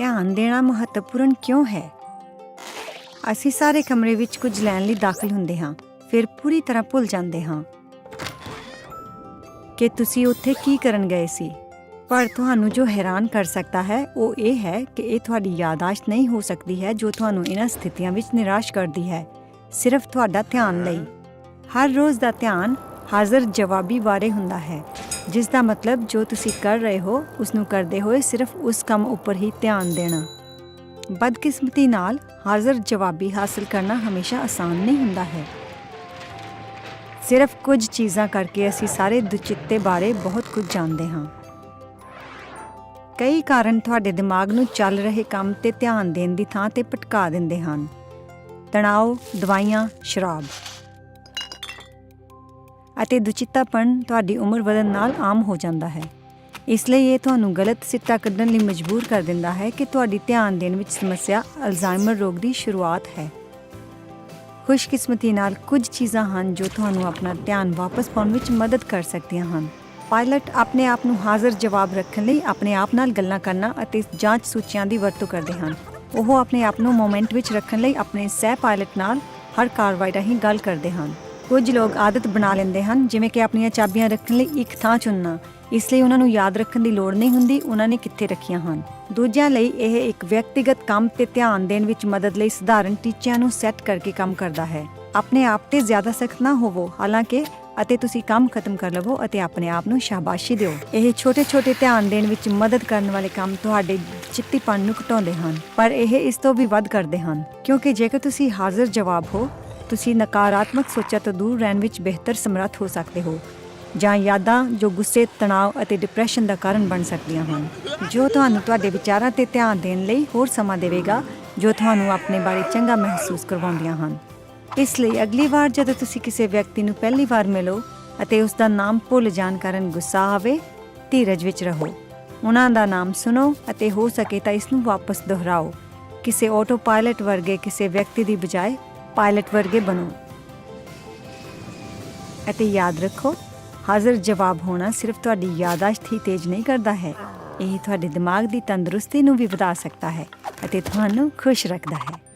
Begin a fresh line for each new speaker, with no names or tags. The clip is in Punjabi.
ਧਿਆਨ ਦੇਣਾ ਮਹੱਤਵਪੂਰਨ ਕਿਉਂ ਹੈ? ਅਸੀਂ ਸਾਰੇ ਕਮਰੇ ਵਿੱਚ ਕੁਝ ਲੈਣ ਲਈ ਦਾਖਲ ਹੁੰਦੇ ਹਾਂ, ਫਿਰ ਪੂਰੀ ਤਰ੍ਹਾਂ ਭੁੱਲ ਜਾਂਦੇ ਹਾਂ। ਕਿ ਤੁਸੀਂ ਉੱਥੇ ਕੀ ਕਰਨ ਗਏ ਸੀ? ਪਰ ਤੁਹਾਨੂੰ ਜੋ ਹੈਰਾਨ ਕਰ ਸਕਦਾ ਹੈ, ਉਹ ਇਹ ਹੈ ਕਿ ਇਹ ਤੁਹਾਡੀ ਯਾਦਾਸ਼ਤ ਨਹੀਂ ਹੋ ਸਕਦੀ ਹੈ, ਜੋ ਤੁਹਾਨੂੰ ਇਹਨਾਂ ਸਥਿਤੀਆਂ ਵਿੱਚ ਨਿਰਾਸ਼ ਕਰਦੀ ਹੈ। ਸਿਰਫ ਤੁਹਾਡਾ ਧਿਆਨ ਲਈ। ਹਰ ਰੋਜ਼ ਦਾ ਧਿਆਨ ਹਾਜ਼ਰ ਜਵਾਬੀ ਬਾਰੇ ਹੁੰਦਾ ਹੈ। ਜਿਸ ਦਾ ਮਤਲਬ ਜੋ ਤੁਸੀਂ ਕਰ ਰਹੇ ਹੋ ਉਸ ਨੂੰ ਕਰਦੇ ਹੋਏ ਸਿਰਫ ਉਸ ਕੰਮ ਉੱਪਰ ਹੀ ਧਿਆਨ ਦੇਣਾ। ਬਦਕਿਸਮਤੀ ਨਾਲ ਹਾਜ਼ਰ ਜਵਾਬੀ ਹਾਸਲ ਕਰਨਾ ਹਮੇਸ਼ਾ ਆਸਾਨ ਨਹੀਂ ਹੁੰਦਾ ਹੈ। ਸਿਰਫ ਕੁਝ ਚੀਜ਼ਾਂ ਕਰਕੇ ਅਸੀਂ ਸਾਰੇ ਦੁਚਿੱਤੇ ਬਾਰੇ ਬਹੁਤ ਕੁਝ ਜਾਣਦੇ ਹਾਂ। ਕਈ ਕਾਰਨ ਤੁਹਾਡੇ ਦਿਮਾਗ ਨੂੰ ਚੱਲ ਰਹੇ ਕੰਮ ਤੇ ਧਿਆਨ ਦੇਣ ਦੀ ਥਾਂ ਤੇ ਭਟਕਾ ਦਿੰਦੇ ਹਨ। ਤਣਾਅ ਦਵਾਈਆਂ, ਸ਼ਰਾਬ। ਅਤੇ ਦੁਚਿੱਤਾਪਣ ਤੁਹਾਡੀ ਉਮਰ ਵਧਣ ਨਾਲ ਆਮ ਹੋ ਜਾਂਦਾ ਹੈ। ਇਸ ਲਈ ਇਹ ਤੁਹਾਨੂੰ ਗਲਤ ਸਿੱਟਾ ਕੱਢਣ ਲਈ ਮਜਬੂਰ ਕਰ ਦਿੰਦਾ ਹੈ ਕਿ ਤੁਹਾਡੀ ਧਿਆਨ ਦੇਣ ਵਿੱਚ ਸਮੱਸਿਆ ਅਲਜ਼ਾਈਮਰ ਰੋਗ ਦੀ ਸ਼ੁਰੂਆਤ ਹੈ। ਖੁਸ਼ਕਿਸਮਤੀ ਨਾਲ ਕੁਝ ਚੀਜ਼ਾਂ ਹਨ ਜੋ ਤੁਹਾਨੂੰ ਆਪਣਾ ਧਿਆਨ ਵਾਪਸ ਪਾਉਣ ਵਿੱਚ ਮਦਦ ਕਰ ਸਕਦੀਆਂ ਹਨ। ਪਾਇਲਟ ਆਪਣੇ ਆਪ ਨੂੰ ਹਾਜ਼ਰ ਜਵਾਬ ਰੱਖਣ ਲਈ ਆਪਣੇ ਆਪ ਨਾਲ ਗੱਲਾਂ ਕਰਨਾ ਅਤੇ ਜਾਂਚ ਸੂਚੀਆਂ ਦੀ ਵਰਤੋਂ ਕਰਦੇ ਹਨ। ਉਹ ਆਪਣੇ ਆਪ ਨੂੰ ਮੋਮੈਂਟ ਵਿੱਚ ਰੱਖਣ ਲਈ ਆਪਣੇ ਸਹਿ ਪਾਇਲਟ ਨਾਲ ਹਰ ਕਾਰਵਾਈ ਰਾਹੀਂ ਗੱਲ ਕਰਦੇ ਹਨ। ਕੁਝ ਲੋਕ ਆਦਤ ਬਣਾ ਲੈਂਦੇ ਹਨ, ਜਿਵੇਂ ਕਿ ਆਪਣੀਆਂ ਚਾਬੀਆਂ ਰੱਖਣ ਲਈ ਇੱਕ ਥਾਂ ਚੁਣਨਾ। ਇਸ ਲਈ ਉਹਨਾਂ ਨੂੰ ਯਾਦ ਰੱਖਣ ਦੀ ਲੋੜ ਨਹੀਂ ਹੁੰਦੀ, ਉਹਨਾਂ ਨੇ ਕਿੱਥੇ ਰੱਖੀਆਂ ਹਨ। ਦੂਜਿਆਂ ਲਈ ਇਹ ਇੱਕ ਵਿਅਕਤੀਗਤ ਕੰਮ ਤੇ ਧਿਆਨ ਦੇਣ ਵਿੱਚ ਮਦਦ ਲਈ ਸਧਾਰਨ ਟੀਚਿਆਂ ਨੂੰ ਸੈੱਟ ਕਰਕੇ ਕੰਮ ਕਰਦਾ ਹੈ। ਆਪਣੇ ਆਪ ਤੇ ਜ਼ਿਆਦਾ ਸਖਤ ਨਾ ਹੋਵੋ, ਹਾਲਾਂਕਿ, ਅਤੇ ਤੁਸੀਂ ਕੰਮ ਖਤਮ ਕਰ ਲਵੋ ਅਤੇ ਆਪਣੇ ਆਪ ਨੂੰ ਸ਼ਾਬਾਸ਼ੀ ਦਿਓ। ਇਹ ਛੋਟੇ-ਛੋਟੇ ਧਿਆਨ ਦੇਣ ਵਿੱਚ ਮਦਦ ਕਰਨ ਵਾਲੇ ਕੰਮ ਤੁਹਾਡੇ ਚਿੱਤੀਪਣ ਨੂੰ ਘਟਾਉਂਦੇ ਹਨ, ਪਰ ਇਹ ਇਸ ਤੋਂ ਵੀ ਵੱਧ ਕਰਦੇ ਹਨ, ਕਿਉਂਕਿ ਜੇਕਰ ਤੁਸੀਂ ਹਾਜ਼ਰ ਜਵਾਬ ਹੋ ਤੁਸੀਂ ਨਕਾਰਾਤਮਕ ਸੋਚਾਂ ਤੋਂ ਦੂਰ ਰਹਿਣ ਵਿੱਚ ਬਿਹਤਰ ਸਮਰੱਥ ਹੋ ਸਕਦੇ ਹੋ ਜਾਂ ਯਾਦਾਂ ਜੋ ਗੁੱਸੇ, ਤਣਾਅ ਅਤੇ ਡਿਪਰੈਸ਼ਨ ਦਾ ਕਾਰਨ ਬਣ ਸਕਦੀਆਂ ਹਨ ਜੋ ਤੁਹਾਨੂੰ ਤੁਹਾਡੇ ਵਿਚਾਰਾਂ ਤੇ ਧਿਆਨ ਦੇਣ ਲਈ ਹੋਰ ਸਮਾਂ ਦੇਵੇਗਾ ਜੋ ਤੁਹਾਨੂੰ ਆਪਣੇ ਬਾਰੇ ਚੰਗਾ ਮਹਿਸੂਸ ਕਰਵਾਉਂਦੀਆਂ ਹਨ। ਇਸ ਲਈ ਅਗਲੀ ਵਾਰ ਜਦੋਂ ਤੁਸੀਂ ਕਿਸੇ ਵਿਅਕਤੀ ਨੂੰ ਪਹਿਲੀ ਵਾਰ ਮਿਲੋ ਅਤੇ ਉਸ ਦਾ ਨਾਮ ਭੁੱਲ ਜਾਣ ਕਾਰਨ ਗੁੱਸਾ ਆਵੇ ਧੀਰਜ ਵਿੱਚ ਰਹੋ। ਉਹਨਾਂ ਦਾ ਨਾਮ ਸੁਣੋ ਅਤੇ ਹੋ ਸਕੇ ਤਾਂ ਇਸ ਨੂੰ ਵਾਪਸ ਦੁਹਰਾਓ। ਕਿਸੇ ਆਟੋ ਪਾਇਲਟ ਵਰਗੇ ਕਿਸੇ ਵਿਅਕਤੀ ਦੀ ਬਜਾਏ ਪਾਇਲਟ ਵਰਗੇ ਬਣੋ। ਅਤੇ ਯਾਦ ਰੱਖੋ, ਹਾਜ਼ਰ ਜਵਾਬ ਹੋਣਾ ਸਿਰਫ ਤੁਹਾਡੀ ਯਾਦਾਸ਼ਤ ਹੀ ਤੇਜ਼ ਨਹੀਂ ਕਰਦਾ ਹੈ। ਇਹ ਤੁਹਾਡੇ ਦਿਮਾਗ ਦੀ ਤੰਦਰੁਸਤੀ ਨੂੰ ਵੀ ਵਧਾ ਸਕਦਾ ਹੈ ਅਤੇ ਤੁਹਾਨੂੰ ਖੁਸ਼ ਰੱਖਦਾ ਹੈ।